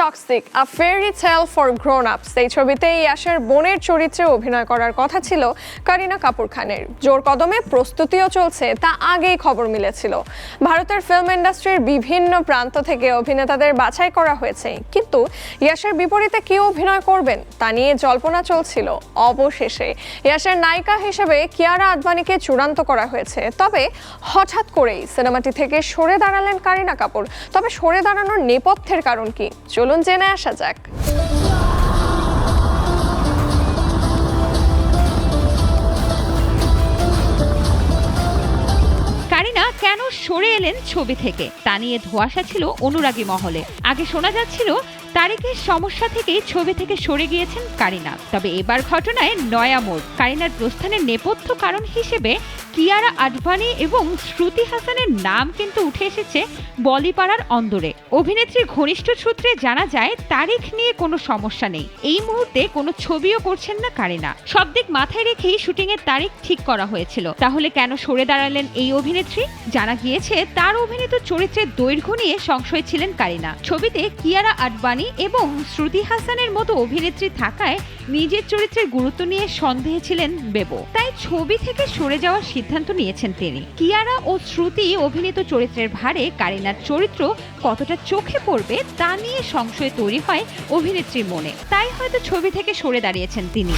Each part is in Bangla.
Toxic a fairy tale for grown ups এই ছবিতে ইয়াসের বোনের চরিত্রে অভিনয় করার কথা ছিল কারিনা কাপুর খানের। জোর কদমে প্রস্তুতিও চলছে, তা আগেই খবর মিলেছিল। ভারতের ফিল্ম ইন্ডাস্ট্রির বিভিন্ন প্রান্ত থেকে অভিনেতাদের বাছাই করা হয়েছে। কিন্তু ইয়াসের বিপরীতে কে অভিনয় করবেন, তা নিয়ে জল্পনা চলছিল অবশেষে। ইয়াসের নায়িকা হিসেবে কিয়ারা আদবানিকে চূড়ান্ত করা হয়েছে। তবে হঠাৎ করেই সিনেমাটি থেকে সরে দাঁড়ালেন কারিনা কাপুর। তবে সরে দাঁড়ানোর নেপথ্যের কারণ কি? চলুন জেনে আসা যাক। কারিনা কেন সরে এলেন ছবি থেকে। তা নিয়ে ধোঁয়াশা ছিল অনুরাগী মহলে। আগে শোনা যাচ্ছিল তারিকের সমস্যা থেকেই ছবি থেকে সরে গিয়েছেন কারিনা। তবে এবার ঘটনায় নয়া মোড়। কারিনার প্রস্থানের নেপথ্য কারণ হিসেবে কিয়ারা আডভানি এবং শ্রুতি হাসানের নাম কিন্তু উঠে এসেছে বলিপাড়ার অন্দরে। অভিনেত্রীর ঘনিষ্ঠ সূত্রে জানা যায়, তারিখ নিয়ে কোনো সমস্যা নেই। এই মুহূর্তে কোনো ছবিও করছেন না কারিনা। সব দিক মাথায় রেখেই শুটিংয়ের তারিখ ঠিক করা হয়েছিল। তাহলে কেন সরে দাঁড়ালেন এই অভিনেত্রী? জানা গিয়েছে তার অভিনীত চরিত্রের দৈর্ঘ্য নিয়ে সংশয় ছিলেন কারিনা। ছবিতে কিয়ারা আডবাণী এবং শ্রুতি হাসানের মতো অভিনেত্রী থাকায় নিজের চরিত্রের গুরুত্ব নিয়ে সন্দেহে ছিলেন বেবো। তাই ছবি থেকে সরে যাওয়ার সিদ্ধান্ত নিয়েছেন তিনি। কিয়ারা ও শ্রুতি অভিনীত চরিত্রের ভারে কারিনার চরিত্র কতটা চোখে পড়বে তা নিয়ে সংশয় তৈরি হয় অভিনেত্রীর মনে। তাই হয়তো ছবি থেকে সরে দাঁড়িয়েছেন তিনি।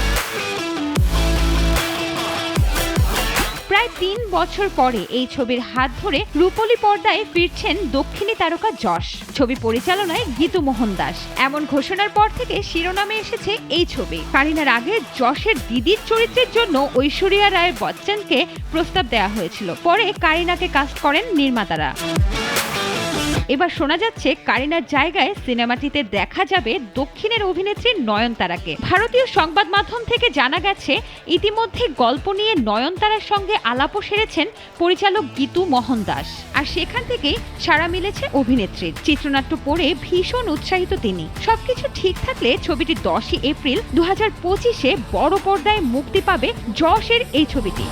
প্রায় তিন বছর পরে এই ছবির হাত ধরে রূপলি পর্দায় ফিরছেন দক্ষিণী তারকা যশ। ছবি পরিচালনায় গীতু মোহন দাস। এমন ঘোষণার পর থেকে শিরোনামে এসেছে এই ছবি। কারিনার আগে যশের দিদির চরিত্রের জন্য ঐশ্বরিয়া রায় বচ্চনকে প্রস্তাব দেওয়া হয়েছিল। পরে কারিনাকে কাস্ট করেন নির্মাতারা। এবার শোনা যাচ্ছে কারিনার জায়গায় সিনেমাটিতে দেখা যাবে দক্ষিণের অভিনেত্রী নয়নতারাকে। ভারতীয় সংবাদ মাধ্যম থেকে জানা গেছে, ইতিমধ্যে গল্প নিয়ে নয়নতারার সঙ্গে আলাপও সেরেছেন পরিচালক গীতু মোহন দাস। আর সেখান থেকেই সাড়া মিলেছে অভিনেত্রীর। চিত্রনাট্য পড়ে ভীষণ উৎসাহিত তিনি। সবকিছু ঠিক থাকলে ছবিটি দশই এপ্রিল দু হাজার পঁচিশে বড় পর্দায় মুক্তি পাবে যশের এই ছবিটি।